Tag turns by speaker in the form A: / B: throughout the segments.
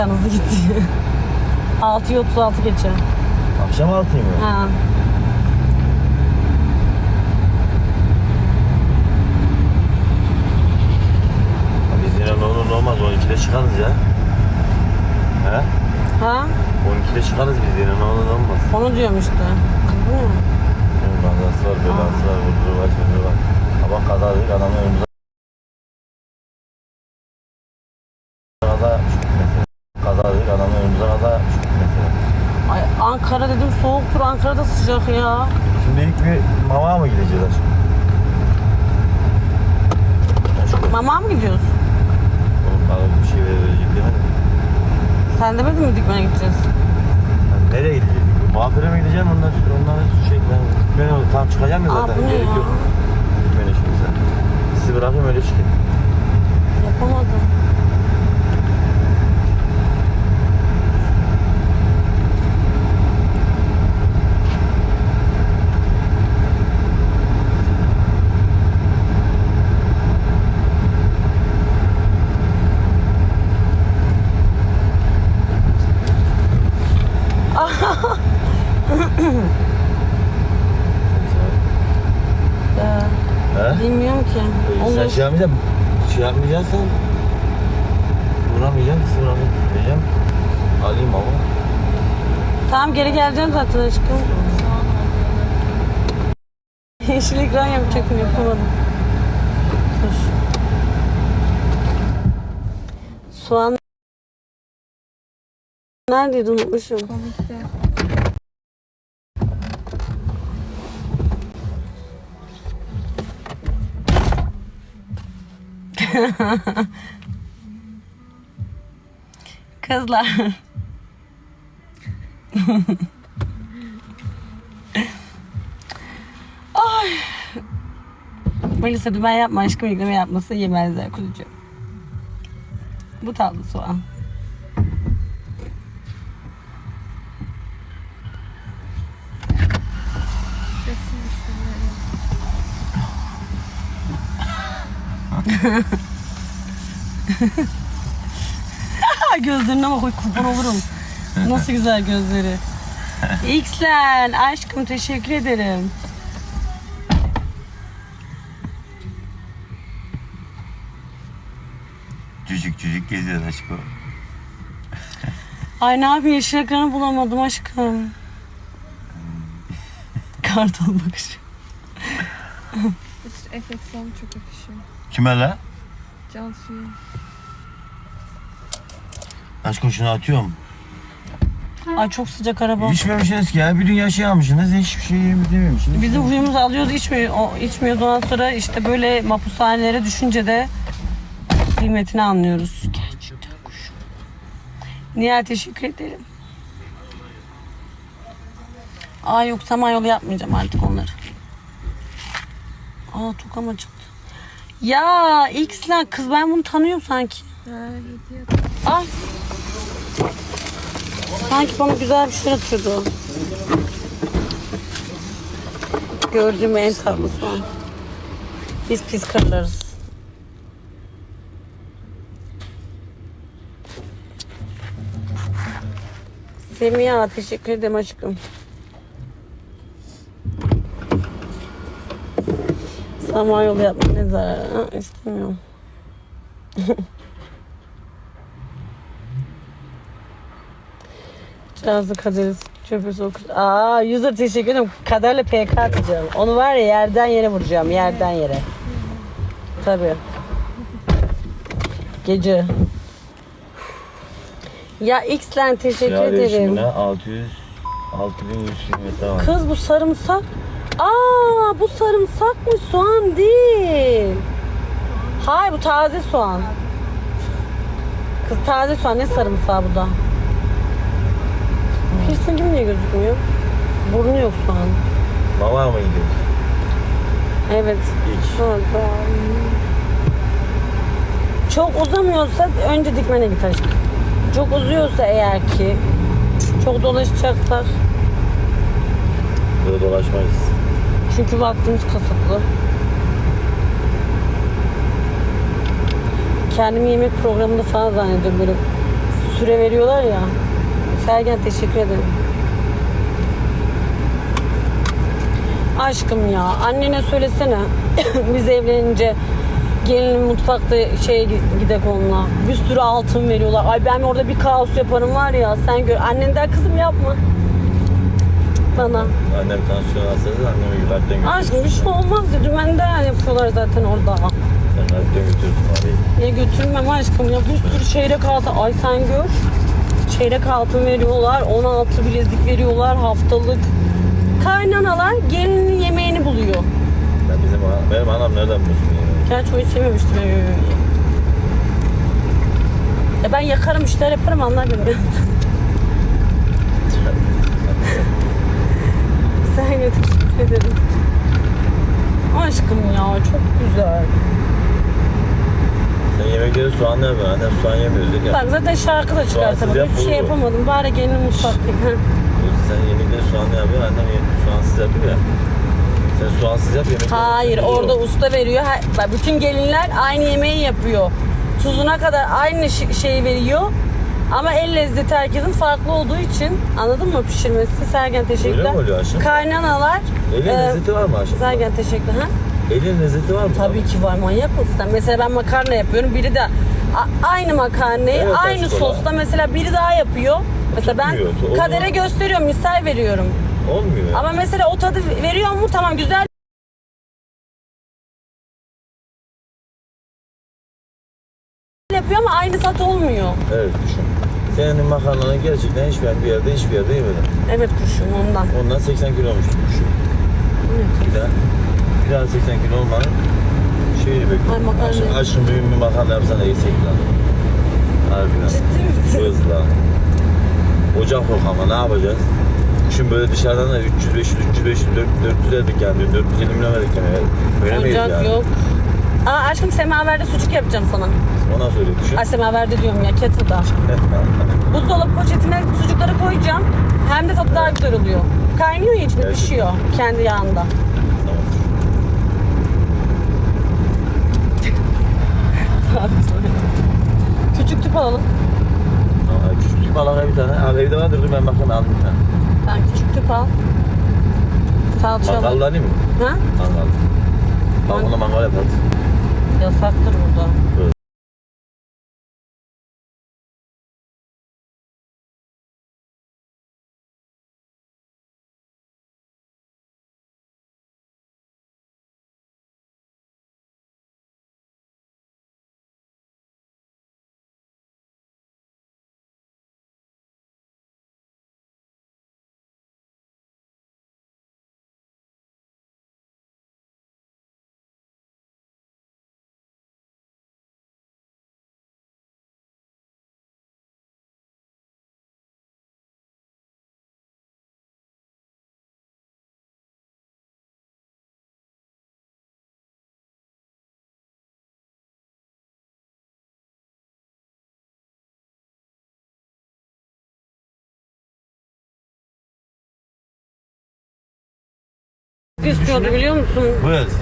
A: zaten hızlı gitti. 6'yı 36 geçe.
B: Akşam altıyı mı?
A: Ha.
B: Biz yine ne olur ne olmaz 12'de çıkarız ya. He?
A: Ha?
B: 12'de çıkarız biz yine ne olur ne olmaz.
A: Onu diyorum işte. Kız bu ne?
B: Benim kazası var, belası var, vurduğu var, çocuğu var. Ama kaza değil, adamın önümüze kaza yapmış mesela. Kaza değil, adamın önümüze kaza yapmış mesela.
A: Ay Ankara dedim soğuktur. Ankara'da sıcak ya.
B: Şimdi ilk bir mama mı gideceğiz aşkım?
A: Mama mı gidiyorsun?
B: oğlum bana bir şey verecek demedim.
A: Sen demedin mi dikmene gideceğiz?
B: Yani nereye gideceğiz? Kuaföre mi gideceğim ondan sonra ondan sonra şey ben ben o tam çıkacağım ya
A: Aa,
B: zaten
A: bu ne
B: gerek
A: ya?
B: yok. Gitmene şimdi sen. Sizi bırakayım öyle çıkayım.
A: Yapamadım. Ee,
B: He?
A: bilmiyorum ki.
B: Sen
A: Olur.
B: şey yapmayacaksın. Vuramayacaksın. Sizi bırakayım. Diyeceğim. Alayım ama.
A: Tamam geri geleceğim zaten aşkım. Yeşil ekran yapacaktım yapamadım. Dur. Soğan neredeydi unutmuşum.
C: Komikti.
A: Kızlar. Ay. Melisa dümen yapma aşkım yükleme yapması yemezler kuzucuğum. Bu tatlı soğan. Gözlerine bak oy kurban olurum. Nasıl güzel gözleri. Xlen aşkım teşekkür ederim.
B: Cücük cücük geziyor aşkım.
A: Ay ne yapayım yeşil ekranı bulamadım aşkım. Kartal bakışı.
C: Efeksiyonu çok yakışıyor.
B: Kime la?
C: Cansu'ya.
B: Aşkım şunu atıyorum.
A: Ay çok sıcak araba.
B: İçmemişsiniz ki ya. Bir dünya şey almışsınız. Hiçbir şey yememişsiniz.
A: Bizim huyumuz alıyoruz içmiyor, o, içmiyoruz ondan sonra işte böyle mahpushanelere düşünce de kıymetini anlıyoruz. Gerçekten kuşum. Nihal teşekkür ederim. Aa yok samanyolu yapmayacağım artık onları. Aa tukama çıktı. Ya X lan kız ben bunu tanıyorum sanki.
C: Ha, hediye.
A: Ay. Sanki bana güzel bir şey atıyordu. Gördüğüm en tatlısı o. Biz pis karılarız. Semiha teşekkür ederim aşkım. Samanyolu yapma ne zararı? İstemiyorum. Cazlı kaderiz. Çöpü sokuş. Aa user teşekkür ederim. Kaderle PK atacağım. Onu var ya yerden yere vuracağım. Yerden yere. Tabii. Gece. Ya X'len teşekkür
B: Kira
A: ederim.
B: değişimine 600 6100 kilometre var.
A: Kız bu sarımsak. Aa bu sarımsakmış soğan değil. Hayır bu taze soğan. Kız taze soğan ne sarımsağı bu da? Piercing gibi niye gözükmüyor? Burnu yok soğan.
B: Mama mı gidiyoruz?
A: Evet.
B: Hiç.
A: Ha. Çok uzamıyorsa önce dikmene git aşkım. Çok uzuyorsa eğer ki çok dolaşacaksak
B: Böyle dolaşmayız.
A: Çünkü vaktimiz kısıtlı. Kendimi yemek programında falan zannediyorum böyle süre veriyorlar ya. Sergen teşekkür ederim. Aşkım ya annene söylesene biz evlenince gelinin mutfakta şeye gi- gidek onunla. Bir sürü altın veriyorlar. Ay ben orada bir kaos yaparım var ya sen gör. Annen der kızım yapma. Bana.
B: Annem tansiyon hastası annemi kalpten götürürsün.
A: Aşkım bir şey olmaz de yapıyorlar zaten orada.
B: Sen kalpten götürürsün abi.
A: Ya götürmem aşkım ya bir sürü çeyrek altın. Ay sen gör. Çeyrek altın veriyorlar. 16 bilezik veriyorlar haftalık. Kaynanalar gelinin yemeğini buluyor.
B: Ben bizim, benim anam nereden bulsun yani?
A: Gerçi o hiç yememiştim. Ya ben yakarım işler yaparım anlar beni. Sen götür teşekkür ederim. Aşkım ya çok güzel.
B: Sen yemekleri soğanla yapıyorsun. Annem soğan yemiyor dedik ya.
A: Bak zaten şarkı da çıkartamadım.
B: yap,
A: Hiçbir şey
B: olur.
A: yapamadım. Bari gelinin mutfaktayım.
B: Sen yemekleri soğanla yapıyorsun. Annem ye- soğansız yapıyor ya. Sen soğansız yap yemekleri.
A: Hayır
B: Güzel
A: orada
B: olur.
A: usta veriyor. Bak bütün gelinler aynı yemeği yapıyor. Tuzuna kadar aynı şi- şeyi veriyor. Ama el lezzeti herkesin farklı olduğu için anladın mı pişirmesi? Sergen teşekkürler.
B: Öyle mi oluyor aşkım?
A: Kaynanalar.
B: Elin
A: e,
B: lezzeti var mı aşkım?
A: Sergen teşekkürler. Ha?
B: Elin lezzeti var mı?
A: Tabii ki var manyak mısın sen? Mesela ben makarna yapıyorum. Biri de a- aynı makarnayı
B: Evet,
A: aynı
B: aşkım.
A: sosta mesela biri daha yapıyor. Mesela ben
B: Tutmuyor.
A: Kadere gösteriyorum, misal veriyorum.
B: Olmuyor.
A: Ama mesela o tadı veriyor mu? Tamam güzel yapıyor ama aynı tat olmuyor.
B: Evet düşün. Senin makarnanı gerçekten hiçbir bir yerde hiçbir yerde yemedim.
A: Evet kuşum ondan.
B: Ondan 80 kilo olmuştu düşün. Bir daha, bir daha 80 kilo olmanın şeyini bekliyorum.
A: Ay, makarna.
B: Aşkım, aşkım bir makarna yapsana yesek lan. Harbiden.
A: Ciddi misin?
B: Kız lan. Ocak yok ama ne yapacağız? Şimdi böyle dışarıdan da 300, 500, 300, 500, 400, 400 verdik yani. Dün 450 milyon verdik yani. Öyle miyiz
A: Ocak
B: yani?
A: yok. Aa aşkım semaverde sucuk yapacağım sana.
B: Ona söyle düşün.
A: Ay semaverde diyorum ya kettle'da. Buzdolabı poşetine sucukları koyacağım. Hem de tadı daha güzel oluyor. Kaynıyor ya içinde
B: Gerçekten.
A: pişiyor kendi yağında. Küçük tüp alalım.
B: Tamam, küçük tüp alana bir tane. Abi evde vardır dur ben bakayım aldım bir tane.
A: Ben küçük tüp al. Salça al.
B: Mangalda değil mi?
A: Ha?
B: Mangal. Balkonda mangal yaparız.
A: Yasaktır burada.
B: Evet.
A: İstiyordu biliyor musun?
B: Buyuruz.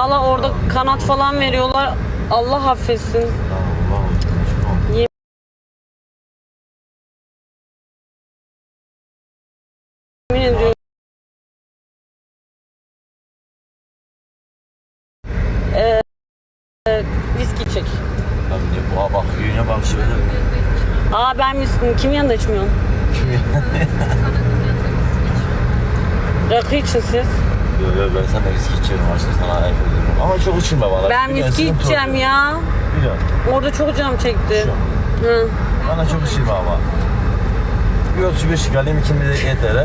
A: Valla orada kanat falan veriyorlar. Allah affetsin. Çek.
B: Tabii diyor, bu bak yüğüne bak şöyle.
A: Aa ben viski. Kimin yanında içmiyorum? Rakı için siz.
B: Yok yok ben sana viski içiyorum aşkım sana ayıp ediyorum. Ama çok içirme bana.
A: Ben viski içeceğim ya.
B: Biliyorum.
A: Orada çok canım çekti.
B: Şu.
A: Hı.
B: Bana çok içirme ama. Bir 35 alayım ikimize yeter ha.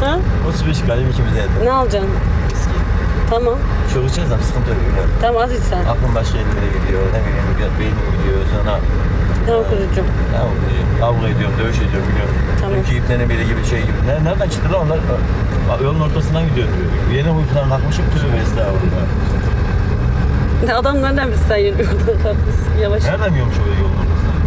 A: Hı?
B: 35 alayım ikimize yeter.
A: Ne alacaksın? Tamam.
B: Çok içersem sıkıntı yok biliyorum.
A: Tamam az iç sen.
B: Aklım başka yerlere gidiyor. Ne bileyim biraz beynim gidiyor sonra.
A: Tamam kuzucuğum.
B: Ne oluyor? Kavga ediyorum, dövüş ediyorum biliyorum.
A: Tamam.
B: Çünkü iplerin biri gibi şey gibi. Ne, nereden çıktı lan onlar? Bak, Yolun ortasından gidiyor diyor. Yeni uykudan kalkmışım tövbe estağfurullah.
A: Ne adam nereden biz sen yürüyordun kalkmışsın yavaş.
B: Nereden yiyormuş o yolun ortasından?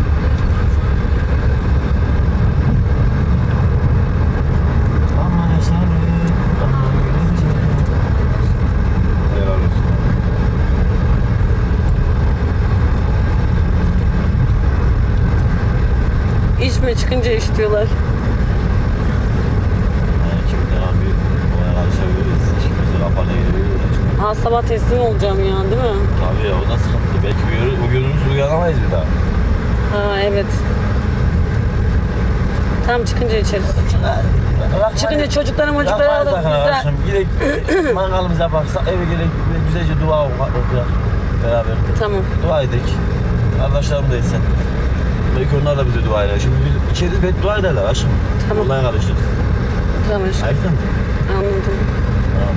A: İçme çıkınca iç diyorlar.
B: Yani kimden abi olaya karışabiliriz. İşimizi kapatabiliriz.
A: Ha sabah teslim olacağım ya değil mi?
B: Tabii ya o da sıkıntı. Belki bir o günümüz uyanamayız bir daha.
A: Ha evet. Tamam çıkınca içeriz. Çıkınca çocuklara mocuklara alıp.
B: Şimdi gidelim mangalımıza baksak eve gelip güzelce dua okuyalım beraber.
A: Tamam.
B: Dua edelim. Kardeşlerim de etsin. Belki onlar da bize dua eder. Şimdi biz içeriz beddua ederler aşkım.
A: Tamam.
B: Olaya karışırız.
A: Tamam aşkım.
B: Ayıktın mı?
A: Anladım.
B: Tamam.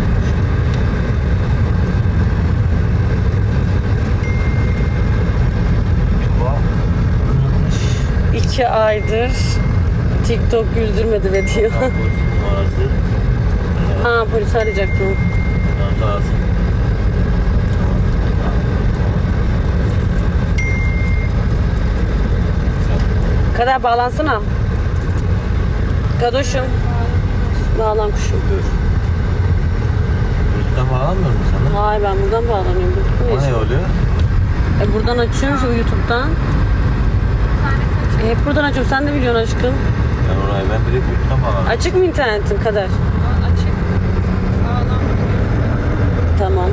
A: İki aydır TikTok güldürmedi be diyor.
B: Numarası.
A: ha polis arayacaktım.
B: Sağ olasın.
A: Kadar bağlansana. Kadoşum. Bağlan kuşum.
B: Dur. Buradan bağlanmıyor mu sana?
A: Hayır ben buradan bağlanıyorum. Ne
B: oluyor?
A: E buradan açıyoruz YouTube'dan. E hep buradan açıyorum. Sen de biliyorsun aşkım.
B: Ben orayı ben direkt YouTube'dan bağlanıyorum.
A: Açık mı internetin kadar? Açık. Tamam.